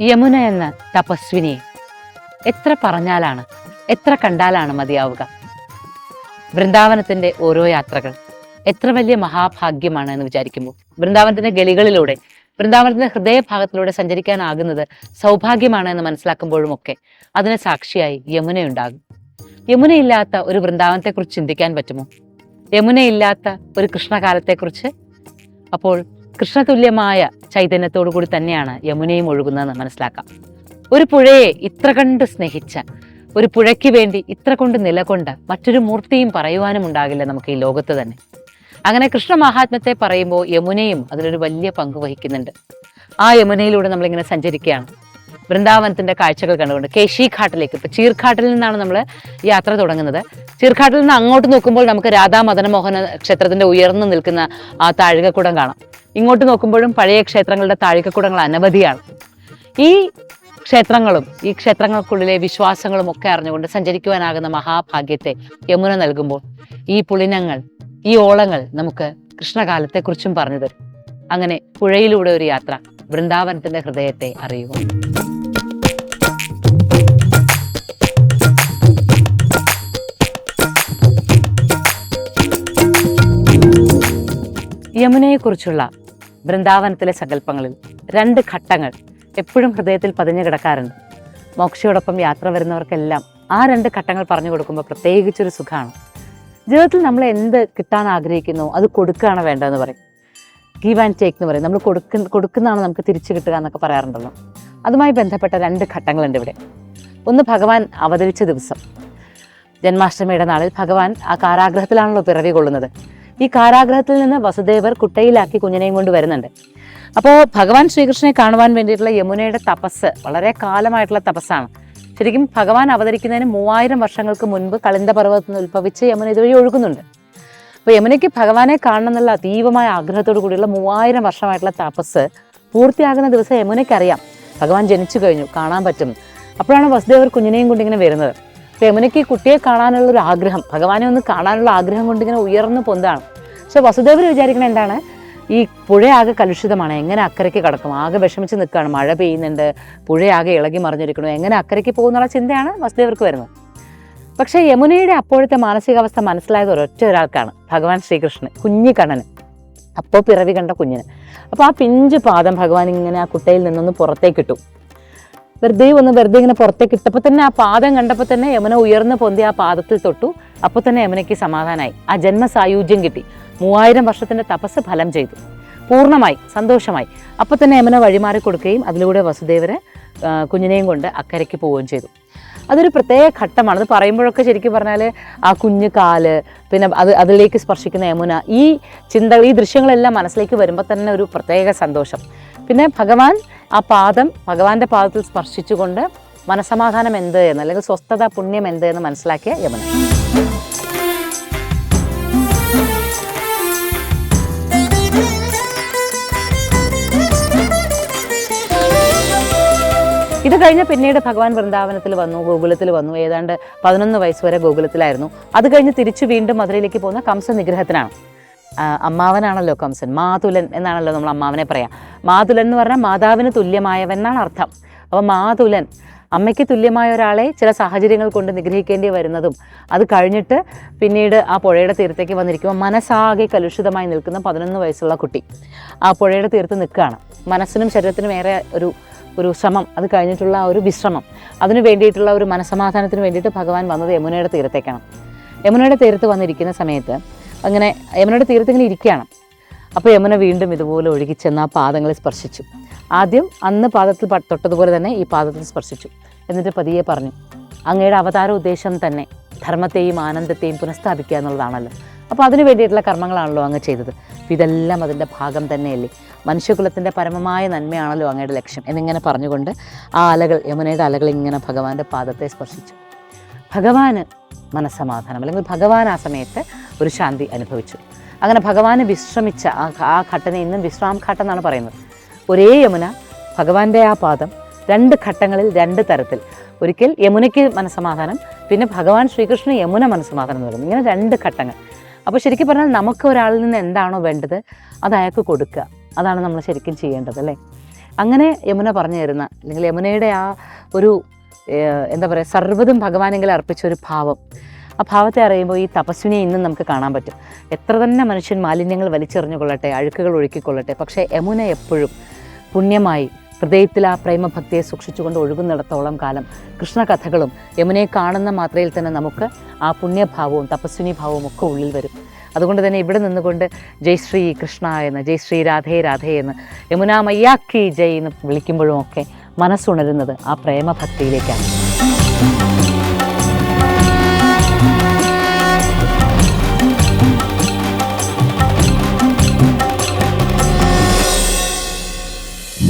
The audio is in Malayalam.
യമുന എന്ന തപസ്വിനിയെ എത്ര പറഞ്ഞാലാണ് എത്ര കണ്ടാലാണ് മതിയാവുക? വൃന്ദാവനത്തിന്റെ ഓരോ യാത്രകൾ എത്ര വലിയ മഹാഭാഗ്യമാണ് എന്ന് വിചാരിക്കുമ്പോൾ വൃന്ദാവനത്തിന്റെ ഗലികളിലൂടെ വൃന്ദാവനത്തിന്റെ ഹൃദയഭാഗത്തിലൂടെ സഞ്ചരിക്കാനാകുന്നത് സൗഭാഗ്യമാണ് എന്ന് മനസ്സിലാക്കുമ്പോഴും ഒക്കെ അതിന് സാക്ഷിയായി യമുനയുണ്ടാകും. യമുനയില്ലാത്ത ഒരു വൃന്ദാവനത്തെക്കുറിച്ച് ചിന്തിക്കാൻ പറ്റുമോ? യമുനയില്ലാത്ത ഒരു കൃഷ്ണകാലത്തെക്കുറിച്ച്? അപ്പോൾ കൃഷ്ണതുല്യമായ ചൈതന്യത്തോടു കൂടി തന്നെയാണ് യമുനയും ഒഴുകുന്നതെന്ന് മനസ്സിലാക്കാം. ഒരു പുഴയെ ഇത്ര കണ്ട് സ്നേഹിച്ച ഒരു പുഴയ്ക്ക് വേണ്ടി ഇത്ര കൊണ്ട് നിലകൊണ്ട് മറ്റൊരു മൂർത്തിയും പറയുവാനും ഉണ്ടാകില്ല നമുക്ക് ഈ ലോകത്ത് തന്നെ. അങ്ങനെ കൃഷ്ണ മഹാത്മ്യത്തെ പറയുമ്പോൾ യമുനയും അതിലൊരു വലിയ പങ്ക് വഹിക്കുന്നുണ്ട്. ആ യമുനയിലൂടെ നമ്മളിങ്ങനെ സഞ്ചരിക്കുകയാണ്. വൃന്ദാവനത്തിന്റെ കാഴ്ചകൾ കണ്ടുകൊണ്ട് കേശി ഘാട്ടിലേക്ക് ഇപ്പൊ ചീർഘാട്ടിൽ നിന്നാണ് നമ്മൾ യാത്ര തുടങ്ങുന്നത്. ചീർഘാട്ടിൽ നിന്ന് അങ്ങോട്ട് നോക്കുമ്പോൾ നമുക്ക് രാധാ മദനമോഹന ക്ഷേത്രത്തിന്റെ ഉയർന്നു നിൽക്കുന്ന ആ താഴികക്കുടം കാണാം. ഇങ്ങോട്ട് നോക്കുമ്പോഴും പഴയ ക്ഷേത്രങ്ങളുടെ താഴികക്കുടങ്ങൾ അനവധിയാണ്. ഈ ക്ഷേത്രങ്ങളും ഈ ക്ഷേത്രങ്ങൾക്കുള്ളിലെ വിശ്വാസങ്ങളും ഒക്കെ അറിഞ്ഞുകൊണ്ട് സഞ്ചരിക്കുവാനാകുന്ന മഹാഭാഗ്യത്തെ യമുന നൽകുമ്പോൾ ഈ പുളിനങ്ങൾ ഈ ഓളങ്ങൾ നമുക്ക് കൃഷ്ണകാലത്തെക്കുറിച്ചും പറഞ്ഞു തരും. അങ്ങനെ പുഴയിലൂടെ ഒരു യാത്ര വൃന്ദാവനത്തിന്റെ ഹൃദയത്തെ അറിയുക. യമുനയെക്കുറിച്ചുള്ള വൃന്ദാവനത്തിലെ സങ്കല്പങ്ങളിൽ രണ്ട് ഘട്ടങ്ങൾ എപ്പോഴും ഹൃദയത്തിൽ പതിഞ്ഞു കിടക്കാറുണ്ട്. മോക്ഷയോടൊപ്പം യാത്ര വരുന്നവർക്കെല്ലാം ആ രണ്ട് ഘട്ടങ്ങൾ പറഞ്ഞു കൊടുക്കുമ്പോൾ പ്രത്യേകിച്ചൊരു സുഖമാണ്. ജീവിതത്തിൽ നമ്മൾ എന്ത് കിട്ടാൻ ആഗ്രഹിക്കുന്നു അത് കൊടുക്കുകയാണ് വേണ്ടതെന്ന് പറയും. ഗീവ് ആൻഡ് ടേക്ക് എന്ന് പറയും. നമ്മൾ കൊടുക്ക കൊടുക്കുന്നതാണ് നമുക്ക് തിരിച്ചു കിട്ടുക എന്നൊക്കെ പറയാറുണ്ടല്ലോ. അതുമായി ബന്ധപ്പെട്ട രണ്ട് ഘട്ടങ്ങളുണ്ട് ഇവിടെ. ഒന്ന് ഭഗവാൻ അവതരിച്ച ദിവസം. ജന്മാഷ്ടമിയുടെ നാളിൽ ഭഗവാൻ ആ കാരാഗ്രഹത്തിലാണല്ലോ പിറവി കൊള്ളുന്നത്. ഈ കാരാഗ്രഹത്തിൽ നിന്ന് വസുദേവർ കുട്ടയിലാക്കി കുഞ്ഞിനെയും കൊണ്ട് വരുന്നുണ്ട്. അപ്പോൾ ഭഗവാൻ ശ്രീകൃഷ്ണനെ കാണുവാൻ വേണ്ടിയിട്ടുള്ള യമുനയുടെ തപസ് വളരെ കാലമായിട്ടുള്ള തപസ്സാണ്. ശരിക്കും ഭഗവാൻ അവതരിക്കുന്നതിന് മൂവായിരം വർഷങ്ങൾക്ക് മുൻപ് കളിന്ത പർവതത്തിൽ നിന്ന് ഉത്ഭവിച്ച് യമുന ഇതുവഴി ഒഴുകുന്നുണ്ട്. അപ്പോൾ യമുനയ്ക്ക് ഭഗവാനെ കാണണം എന്നുള്ള അതീവമായ ആഗ്രഹത്തോടു കൂടിയുള്ള മൂവായിരം വർഷമായിട്ടുള്ള തപസ് പൂർത്തിയാകുന്ന ദിവസം യമുനയ്ക്കറിയാം. ഭഗവാൻ ജനിച്ചു കഴിഞ്ഞു കാണാൻ പറ്റും. അപ്പോഴാണ് വസുദേവർ കുഞ്ഞിനെയും കൊണ്ട് ഇങ്ങനെ വരുന്നത്. അപ്പോൾ യമുനയ്ക്ക് ഈ കുട്ടിയെ കാണാനുള്ള ഒരു ആഗ്രഹം ഭഗവാനെ ഒന്ന് കാണാനുള്ള ആഗ്രഹം കൊണ്ട് ഇങ്ങനെ ഉയർന്നു പൊന്താണ്. പക്ഷെ വസുദേവർ വിചാരിക്കണ എന്താണ്? ഈ പുഴയാകെ കലുഷിതമാണ് എങ്ങനെ അക്കരയ്ക്ക് കടക്കും? ആകെ വിഷമിച്ച് നിൽക്കുകയാണ് മഴ പെയ്യുന്നുണ്ട് പുഴയാകെ ഇളകി മറിഞ്ഞിരിക്കണം എങ്ങനെ അക്കരയ്ക്ക് പോകുന്നുള്ള ചിന്തയാണ് വസുദേവർക്ക് വരുന്നത്. പക്ഷേ യമുനയുടെ അപ്പോഴത്തെ മാനസികാവസ്ഥ മനസ്സിലായത് ഒരൊറ്റ ഒരാൾക്കാണ് ഭഗവാൻ ശ്രീകൃഷ്ണൻ കുഞ്ഞി കണ്ണന് അപ്പോൾ പിറവി കണ്ട കുഞ്ഞിന്. അപ്പോൾ ആ പിഞ്ച് പാദം ഭഗവാൻ ഇങ്ങനെ ആ കുട്ടയിൽ നിന്നൊന്ന് പുറത്തേക്ക് ഇട്ടു വെറുതെ ഒന്ന് വെറുതെ ഇങ്ങനെ പുറത്തേക്ക് ഇട്ടപ്പോൾ തന്നെ ആ പാദം കണ്ടപ്പോൾ തന്നെ യമുന ഉയർന്നു പൊന്തി ആ പാദത്തിൽ തൊട്ടു. അപ്പോൾ തന്നെ യമുനയ്ക്ക് സമാധാനമായി ആ ജന്മസായുജ്യം കിട്ടി. മൂവായിരം വർഷത്തിന്റെ തപസ് ഫലം ചെയ്തു. പൂർണമായി സന്തോഷമായി. അപ്പോൾ തന്നെ യമന വഴിമാറി കൊടുക്കുകയും അതിലൂടെ വസുദേവരെ കുഞ്ഞിനെയും കൊണ്ട് അക്കരയ്ക്ക് പോവുകയും ചെയ്തു. അതൊരു പ്രത്യേക ഘട്ടമാണ് അത് പറയുമ്പോഴൊക്കെ ശരിക്കും പറഞ്ഞാൽ ആ കുഞ്ഞു കാൽ പിന്നെ അത് അതിലേക്ക് സ്പർശിക്കുന്ന യമുന ഈ ചിന്തകൾ ഈ ദൃശ്യങ്ങളെല്ലാം മനസ്സിലേക്ക് വരുമ്പോൾ തന്നെ ഒരു പ്രത്യേക സന്തോഷം. പിന്നെ ഭഗവാൻ ആ പാദം ഭഗവാന്റെ പാദത്തിൽ സ്പർശിച്ചുകൊണ്ട് മനസമാധാനം എന്ത് എന്ന് അല്ലെങ്കിൽ സ്വസ്ഥത പുണ്യം എന്ത് എന്ന് മനസ്സിലാക്കിയ യമുന. ഇത് കഴിഞ്ഞ് പിന്നീട് ഭഗവാൻ വൃന്ദാവനത്തിൽ വന്നു ഗോകുലത്തിൽ വന്നു. ഏതാണ്ട് പതിനൊന്ന് വയസ്സ് വരെ ഗോകുലത്തിലായിരുന്നു. അത് കഴിഞ്ഞ് തിരിച്ചു വീണ്ടും മധുരയിലേക്ക് പോകുന്ന കംസ നിഗ്രഹത്തിനാണ്. അമ്മാവനാണല്ലോ കംസൻ. മാതുലൻ എന്നാണല്ലോ നമ്മൾ അമ്മാവനെ പറയാം. മാതുലൻ എന്ന് പറഞ്ഞാൽ മാതാവിന് തുല്യമായവൻ എന്നാണ് അർത്ഥം. അപ്പോൾ മാതുലൻ അമ്മയ്ക്ക് തുല്യമായ ഒരാളെ ചില സാഹചര്യങ്ങൾ കൊണ്ട് നിഗ്രഹിക്കേണ്ടി വരുന്നതും അത് കഴിഞ്ഞിട്ട് പിന്നീട് ആ പുഴയുടെ തീരത്തേക്ക് വന്നിരിക്കുമ്പോൾ മനസ്സാകെ കലുഷിതമായി നിൽക്കുന്ന പതിനൊന്ന് വയസ്സുള്ള കുട്ടി ആ പുഴയുടെ തീരത്ത് നിൽക്കുകയാണ്. മനസ്സിനും ശരീരത്തിനും ഏറെ ഒരു ഒരു ശ്രമം. അത് കഴിഞ്ഞിട്ടുള്ള ഒരു വിശ്രമം. അതിനു വേണ്ടിയിട്ടുള്ള ഒരു മനസമാധാനത്തിന് വേണ്ടിയിട്ട് ഭഗവാൻ വന്നത് യമുനയുടെ തീരത്തേക്കാണ്. യമുനയുടെ തീരത്ത് വന്നിരിക്കുന്ന സമയത്ത് അങ്ങനെ യമുനയുടെ തീരത്ത് ഇങ്ങനെ ഇരിക്കുകയാണ്. അപ്പോൾ യമുന വീണ്ടും ഇതുപോലെ ഒഴുകി ചെന്ന് ആ പാദങ്ങളെ സ്പർശിച്ചു. ആദ്യം അന്ന് പാദത്തിൽ തൊട്ടതുപോലെ തന്നെ ഈ പാദത്തിൽ സ്പർശിച്ചു. എന്നിട്ട് പതിയെ പറഞ്ഞു അങ്ങയുടെ അവതാര ഉദ്ദേശം തന്നെ ധർമ്മത്തെയും ആനന്ദത്തെയും പുനഃസ്ഥാപിക്കുക എന്നുള്ളതാണല്ലോ. അപ്പോൾ അതിനു വേണ്ടിയിട്ടുള്ള കർമ്മങ്ങളാണല്ലോ അങ്ങ് ചെയ്തത്. ഇതെല്ലാം അതിന്റെ ഭാഗം തന്നെയല്ലേ. മനുഷ്യകുലത്തിന്റെ പരമമായ നന്മയാണല്ലോ അങ്ങയുടെ ലക്ഷ്യം. എന്നിങ്ങനെ പറഞ്ഞുകൊണ്ട് ആ അലകൾ യമുനയുടെ അലകൾ ഇങ്ങനെ ഭഗവാന്റെ പാദത്തെ സ്പർശിച്ചു. ഭഗവാന് മനസ്സമാധാനം അല്ലെങ്കിൽ ഭഗവാൻ ആ സമയത്ത് ഒരു ശാന്തി അനുഭവിച്ചു. അങ്ങനെ ഭഗവാന് വിശ്രമിച്ച ആ ആ ഘട്ടനെ ഇന്നും വിശ്രാം ഘട്ടം എന്നാണ് പറയുന്നത്. ഒരേ യമുന ഭഗവാന്റെ ആ പാദം രണ്ട് ഘട്ടങ്ങളിൽ രണ്ട് തരത്തിൽ. ഒരിക്കൽ യമുനയ്ക്ക് മനസ്സമാധാനം പിന്നെ ഭഗവാൻ ശ്രീകൃഷ്ണ യമുന മനസ്സമാധാനം നൽകുന്നു ഇങ്ങനെ രണ്ട് ഘട്ടങ്ങൾ. അപ്പോൾ ശരിക്കും പറഞ്ഞാൽ നമുക്ക് ഒരാളിൽ നിന്ന് എന്താണോ വേണ്ടത് അത് അയാൾക്ക് കൊടുക്കുക. അതാണ് നമ്മൾ ശരിക്കും ചെയ്യേണ്ടത് അല്ലേ? അങ്ങനെ യമുന പറഞ്ഞു തരുന്ന അല്ലെങ്കിൽ യമുനയുടെ ആ ഒരു എന്താ പറയുക സർവതും ഭഗവാനെങ്കിൽ അർപ്പിച്ച ഒരു ഭാവം. ആ ഭാവത്തെ അറിയുമ്പോൾ ഈ തപസ്വിനെ ഇന്നും നമുക്ക് കാണാൻ പറ്റും. എത്ര തന്നെ മനുഷ്യൻ മാലിന്യങ്ങൾ വലിച്ചെറിഞ്ഞുകൊള്ളട്ടെ അഴുക്കുകൾ ഒഴുക്കിക്കൊള്ളട്ടെ പക്ഷേ യമുന എപ്പോഴും പുണ്യമായി ഹൃദയത്തിൽ ആ പ്രേമഭക്തിയെ സൂക്ഷിച്ചുകൊണ്ട് ഒഴുകുന്നിടത്തോളം കാലം കൃഷ്ണകഥകളും യമുനയെ കാണുന്ന മാത്രയിൽ തന്നെ നമുക്ക് ആ പുണ്യഭാവവും തപസ്വിനി ഭാവവും ഒക്കെ ഉള്ളിൽ വരും. അതുകൊണ്ട് തന്നെ ഇവിടെ നിന്നുകൊണ്ട് ജയ് ശ്രീ കൃഷ്ണ എന്ന് ജയ് ശ്രീ രാധേ രാധേ എന്ന് യമുന മയ്യാക്കി ജയ് എന്ന് വിളിക്കുമ്പോഴും ഒക്കെ മനസ്സുണരുന്നത് ആ പ്രേമഭക്തിയിലേക്കാണ്.